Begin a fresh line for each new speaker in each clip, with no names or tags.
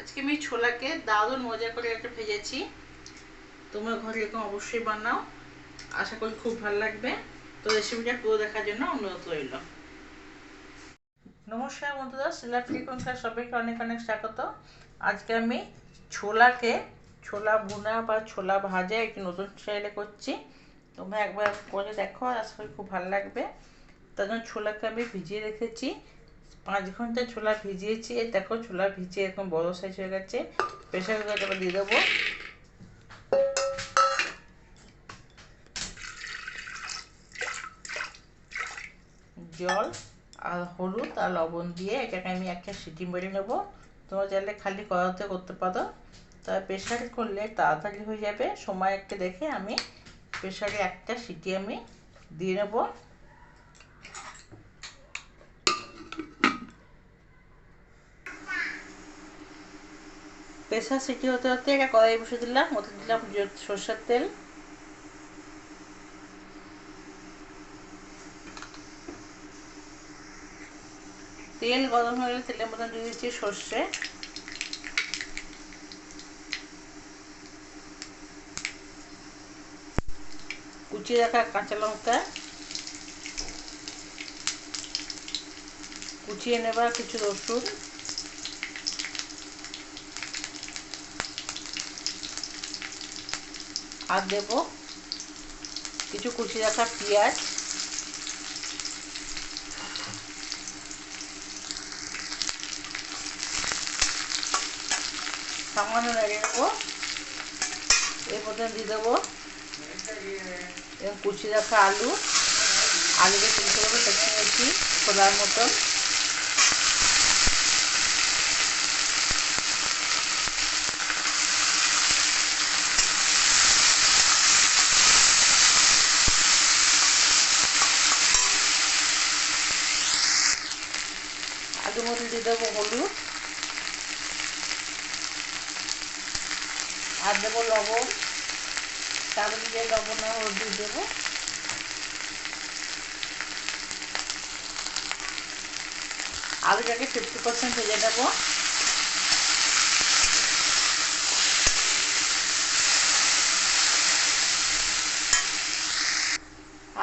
আজকে আমি ছোলাকে দারুণ মজা করে একটা ভেজেছি। তোমরা ঘরে এরকম অবশ্যই বানাও। আশা করি খুব ভালো লাগবে। তো রেসিপিটা পুরো দেখার জন্য অনুরোধ রইল। নমস্কার বন্ধুরা, শিলা ফ্রিকনকার সবাইকে অনেক অনেক স্বাগত। আজকে আমি ছোলাকে ছোলা ভুনা বা ছোলা ভাজা একটি নতুন স্টাইলে করছি। তোমরা একবার করে দেখো, আশা করি খুব ভালো লাগবে। তার জন্য ছোলাকে আমি ভিজিয়ে রেখেছি। পাঁচ ঘণ্টা ছোলা ভিজিয়েছি দেখো ছোলা ভিজিয়ে এরকম বড় সাইজ হয়ে গেছে। প্রেশার কুকারে এবার দিয়ে দেবো। জল আর হলুদ আর লবণ দিয়ে এটাকে আমি একটা সিটি মেরে নেব। তোমরা চাইলে খালি কড়াতে করতে পারো। তবে প্রেশারে করলে তাড়াতাড়ি হয়ে যাবে। সময় একটা দেখে আমি প্রেশারে একটা সিটি আমি দিয়ে নেব। প্রেশার সিটি হতে হতে এটা কড়াই বসে দিলাম, ওতে দিলাম সর্ষের তেল। তেল গরম হয়ে গেলে তেলের মধ্যে দিয়ে দিচ্ছি সর্ষে। কুচিয়ে রাখা কাঁচা লঙ্কা। কুচিয়ে নেবা কিছু রসুন। আর দেব কিছু কুচি রাখা পেঁয়াজ। সামান্য নেড়ে নেব। এর মধ্যে দিয়ে দেবো এবং কুচি রাখা আলু। আলুকে তুলতে দেবো কেটে নিয়েছি খোলার মতন। আলুর মধ্যে দিয়ে দেবো হলুদ, আর দেবো লবণ তার দিয়ে লবণ হলুদ দেবো। আলুটাকে ফিফটি পার্সেন্ট ভেজে নেব।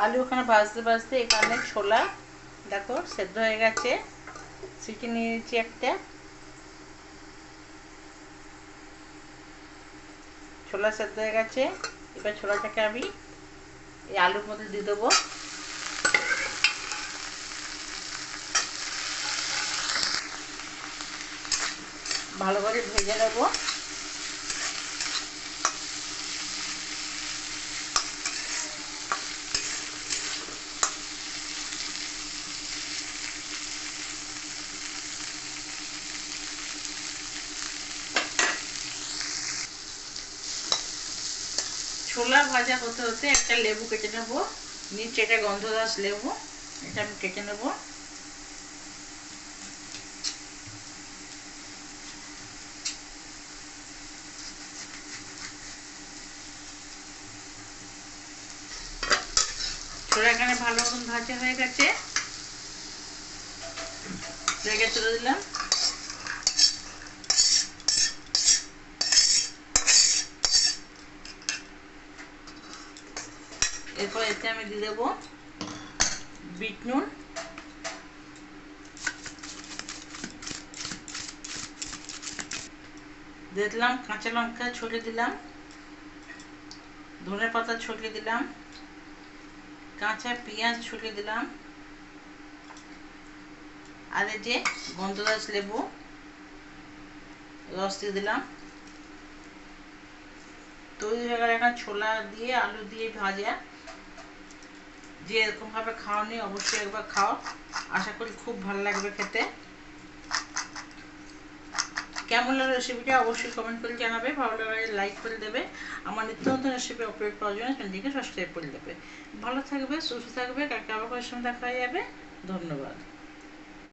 আলু ওখানে ভাজতে ভাজতে এখানে ছোলা, দেখো সেদ্ধ হয়ে গেছে। সিটি নিয়েছি একটা ছোলা সেদ্ধ হয়ে গেছে। এবার ছোলাটাকে আমি এই আলুর মধ্যে দিয়ে দেবো। ভালো করে ভেজে নেব। ছোলা ভাজা হতে হতে একটা লেবু কেটে নেব। নিচে এটা গন্ধরাস লেবু, এটা আমি কেটে নেব। ছোলা এখানে ভালো মতন ভাজা হয়ে গেছে। তুলে দিলাম। এরপর এতে আমি দিয়ে দেবো বিট নুন। দিয়ে দিলাম কাঁচা লঙ্কা ছড়িয়ে দিলাম, ধনে পাতা ছড়িয়ে দিলাম, কাঁচা পেঁয়াজ ছড়িয়ে দিলাম, আর এই যে গন্ধরাজ লেবু, রস দিয়ে দিলাম। তৈরি হয়ে গেল এখন ছোলা দিয়ে আলু দিয়ে ভাজা। যে এরকমভাবে খাওয়ানি অবশ্যই একবার খাও। আশা করি খুব ভালো লাগবে খেতে। কেমন লাগল রেসিপিটা অবশ্যই কমেন্ট করে জানাবে। ভালো লাগলে লাইক করে দেবে। আমার নিত্য নতুন রেসিপি আপলোড করার জন্য চ্যানেলটিকে সাবস্ক্রাইব করে দেবে। ভালো থাকবে, সুস্থ থাকবে কাকে আবার সময় দেখা যাবে। ধন্যবাদ।